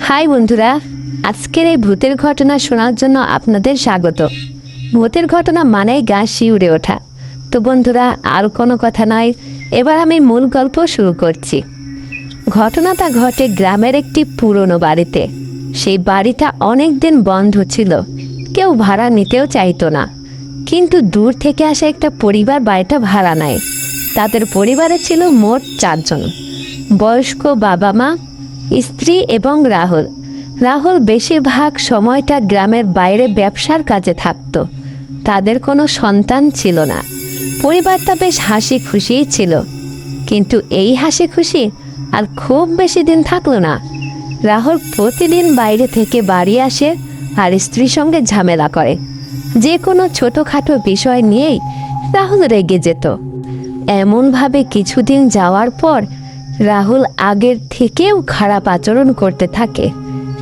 High বন্ধুরা, আজকের এই ভূতের ঘটনা শোনার জন্য আপনাদের স্বাগত। ভূতের ঘটনা মানেই গা শিউরে ওঠা। তো বন্ধুরা, আর কোনো কথা নয়, এবার আমি মূল গল্প শুরু করছি। ঘটনাটা ঘটে গ্রামের একটি পুরনো বাড়িতে। সেই বাড়িটা অনেক দিন বন্ধ ছিল। কেউ ভাড়া নিতেও চাইতো না। কিন্তু দূর থেকে আসা একটা পরিবার বাড়িটা ভাড়া নেয়। তাদের পরিবারে ছিল মোট চারজন। বয়স্ক বাবা মা, স্ত্রী এবং রাহুল। রাহুল বেশিরভাগ সময়টা গ্রামের বাইরে ব্যবসার কাজে থাকতো। তাদের কোনো সন্তান ছিল না। পরিবারটা বেশ হাসি খুশিই ছিল। কিন্তু এই হাসি খুশি আর খুব বেশি দিন থাকল না। রাহুল প্রতিদিন বাইরে থেকে বাড়ি আসে আর স্ত্রীর সঙ্গে ঝামেলা করে। যে কোনো ছোটোখাটো বিষয় নিয়েই রাহুল রেগে যেত। এমনভাবে কিছুদিন যাওয়ার পর রাহুল আগের থেকেও খারাপ আচরণ করতে থাকে।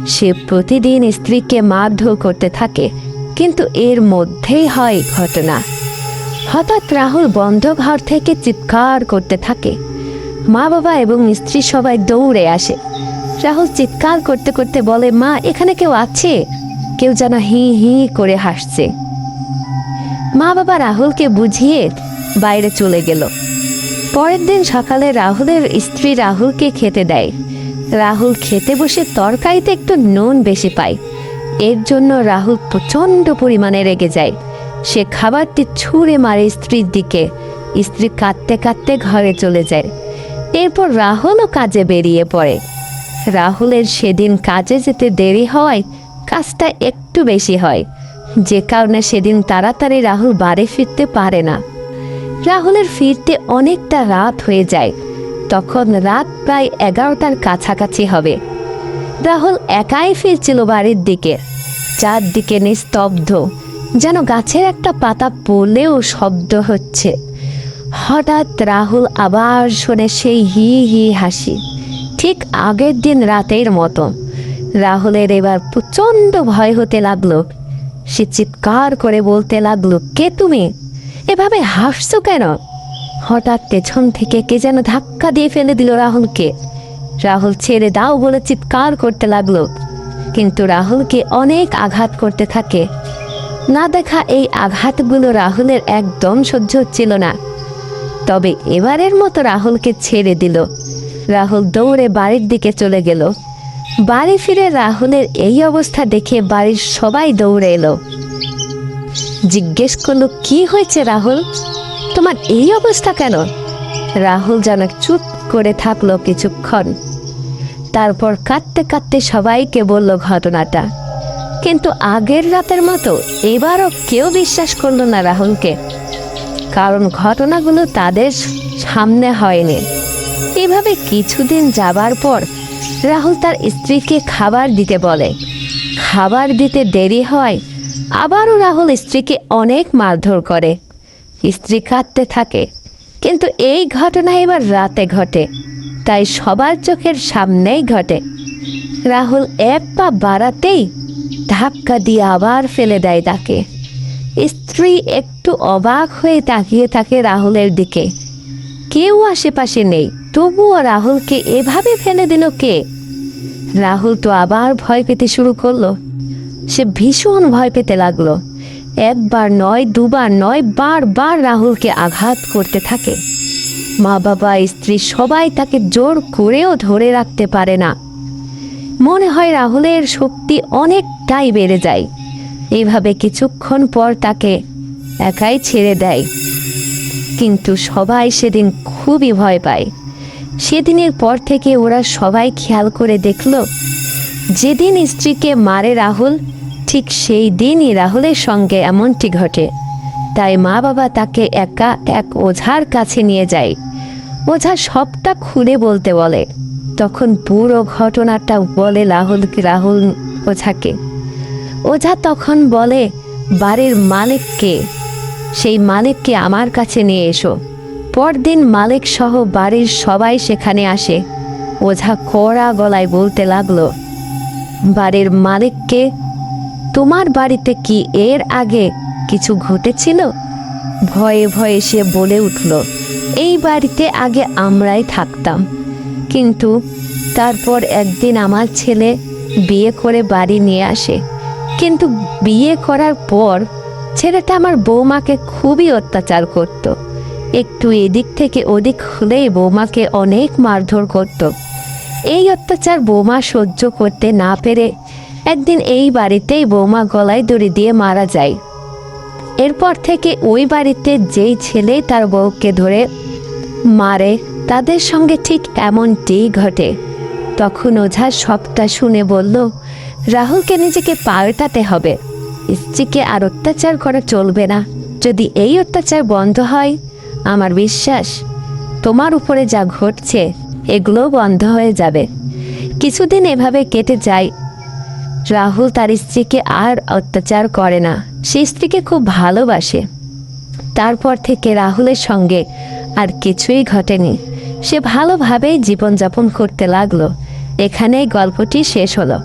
সে প্রতিদিন স্ত্রীকে মারধর করতে থাকে, কিন্তু এর মধ্যেই হয় ঘটনা। হঠাৎ রাহুল বন্ধ ঘর থেকে চিৎকার করতে থাকে। মা বাবা এবং স্ত্রী সবাই দৌড়ে আসে। রাহুল চিৎকার করতে করতে বলে, মা, এখানে কেউ আছে? কেউ যেন হি হি করে হাসছে। মা বাবা রাহুলকে বুঝিয়ে বাইরে চলে গেল। পরের দিন সকালে রাহুলের স্ত্রী রাহুলকে খেতে দেয়। রাহুল খেতে বসে তরকারিতে একটু নুন বেশি পায়। এর জন্য রাহুল প্রচণ্ড পরিমাণে রেগে যায়। সে খাবারটি ছুঁড়ে মারে স্ত্রীর দিকে। স্ত্রী কাঁদতে কাঁদতে ঘরে চলে যায়। এরপর রাহুলও কাজে বেরিয়ে পড়ে। রাহুলের সেদিন কাজে যেতে দেরি হওয়ায় কাজটা একটু বেশি হয়। যে কারণে সেদিন তাড়াতাড়ি রাহুল বাড়ি ফিরতে পারে না। রাহুলের ফিরতে অনেকটা রাত হয়ে যায়। তখন রাত প্রায় এগারোটার কাছাকাছি হবে। রাহুল একাই ফিরছিল বাড়ির দিকে। চারদিকে নিস্তব্ধ, যেন গাছের একটা পাতা পড়লেও শব্দ হচ্ছে। হঠাৎ রাহুল আবার শোনে সেই হি হি হাসি, ঠিক আগের দিন রাতের মতো। রাহুলের এবার প্রচণ্ড ভয় হতে লাগল। সে চিৎকার করে বলতে লাগল, কে তুমি? এভাবে হাসছো কেন? হঠাৎ পেছন থেকে কে যেন ধাক্কা দিয়ে ফেলে দিল রাহুলকে। রাহুল ছেড়ে দাও বলে চিৎকার করতে লাগল। কিন্তু রাহুলকে অনেক আঘাত করতে থাকে। না দেখা এই আঘাতগুলো রাহুলের একদম সহ্য হচ্ছিল না। তবে এবারের মতো রাহুলকে ছেড়ে দিল। রাহুল দৌড়ে বাড়ির দিকে চলে গেল। বাড়ি ফিরে রাহুলের এই অবস্থা দেখে বাড়ির সবাই দৌড়ে এলো। জিজ্ঞেস করল, কি হয়েছে রাহুল? তোমার এই অবস্থা কেন? রাহুল যেন চুপ করে থাকল কিছুক্ষণ। তারপর কাঁদতে কাঁদতে সবাইকে বলল ঘটনাটা। কিন্তু আগের রাতের মতো এবারও কেউ বিশ্বাস করল না রাহুলকে। কারণ ঘটনাগুলো তাদের সামনে হয়নি। এভাবে কিছুদিন যাবার পর রাহুল তার স্ত্রীকে খাবার দিতে বলে। খাবার দিতে দেরি হয় আবারও রাহুল স্ত্রীকে অনেক মারধর করে। স্ত্রী কাঁদতে থাকে, কিন্তু এই ঘটনা এবার রাতে ঘটে, তাই সবার চোখের সামনেই ঘটে। রাহুল এক পা বাড়াতেই ধাক্কা দিয়ে আবার ফেলে দেয় তাকে। স্ত্রী একটু অবাক হয়ে তাকিয়ে থাকে রাহুলের দিকে। কেউ আশেপাশে নেই, তবুও রাহুলকে এভাবে ফেলে দিল কে? রাহুল তো আবার ভয় পেতে শুরু করল। সে ভীষণ ভয় পেতে লাগল। একবার নয়, দুবার নয়, বারবার রাহুলকে আঘাত করতে থাকে। মা বাবা, স্ত্রী সবাই তাকে জোর করেও ধরে রাখতে পারে না। মনে হয় রাহুলের শক্তি অনেকটাই বেড়ে যায়। এইভাবে কিছুক্ষণ পর তাকে একাই ছেড়ে দেয়। কিন্তু সবাই সেদিন খুবই ভয় পায়। সেদিনের পর থেকে ওরা সবাই খেয়াল করে দেখল, যেদিন স্ত্রীকে মারে রাহুল ঠিক সেই দিনই রাহুলের সঙ্গে এমনটি ঘটে। তাই মা বাবা তাকে একা এক ওঝার কাছে নিয়ে যায়। ওঝা সবটা খুলে বলতে বলে। তখন পুরো ঘটনাটা বলে রাহুলকে রাহুল ওঝাকে। ওঝা তখন বলে, বাড়ির মালিককে সেই মালিককে আমার কাছে নিয়ে এসো। পরদিন মালিক সহ বাড়ির সবাই সেখানে আসে। ওঝা কড়া গলায় বলতে লাগল, বাড়ির মালিককে তোমার বাড়িতে কি এর আগে কিছু ঘটেছিল ভয়ে ভয়ে সে বলে উঠল, এই বাড়িতে আগে আমরাই থাকতাম কিন্তু তারপর একদিন আমার ছেলে বিয়ে করে বাড়ি নিয়ে আসে কিন্তু বিয়ে করার পর ছেলেটা আমার বৌমাকে খুবই অত্যাচার করত। একটু এদিক থেকে ওদিক হলেই বৌমাকে অনেক মারধর করত। এই অত্যাচার বৌমা সহ্য করতে না পেরে একদিন এই বাড়িতেই বৌমা গলায় দড়ি দিয়ে মারা যায়। এরপর থেকে ওই বাড়িতে যেই ছেলে তার বউকে ধরে মারে, তাদের সঙ্গে ঠিক এমনটিই ঘটে। তখন ওঝা সবটা শুনে বলল, রাহুলকে নিজেকে পাল্টাতে হবে। স্ত্রীকে আর অত্যাচার করা চলবে না। যদি এই অত্যাচার বন্ধ হয়, আমার বিশ্বাস, তোমার উপরে যা ঘটছে, এগুলোও বন্ধ হয়ে যাবে। কিছুদিন এভাবে কেটে যায় রাহুল তার স্ত্রীকে আর অত্যাচার করে না। সে স্ত্রীকে খুব ভালোবাসে। তারপর থেকে রাহুলের সঙ্গে আর কিছুই ঘটেনি। সে ভালোভাবেই জীবনযাপন করতে লাগল। এখানেই গল্পটি শেষ হলো।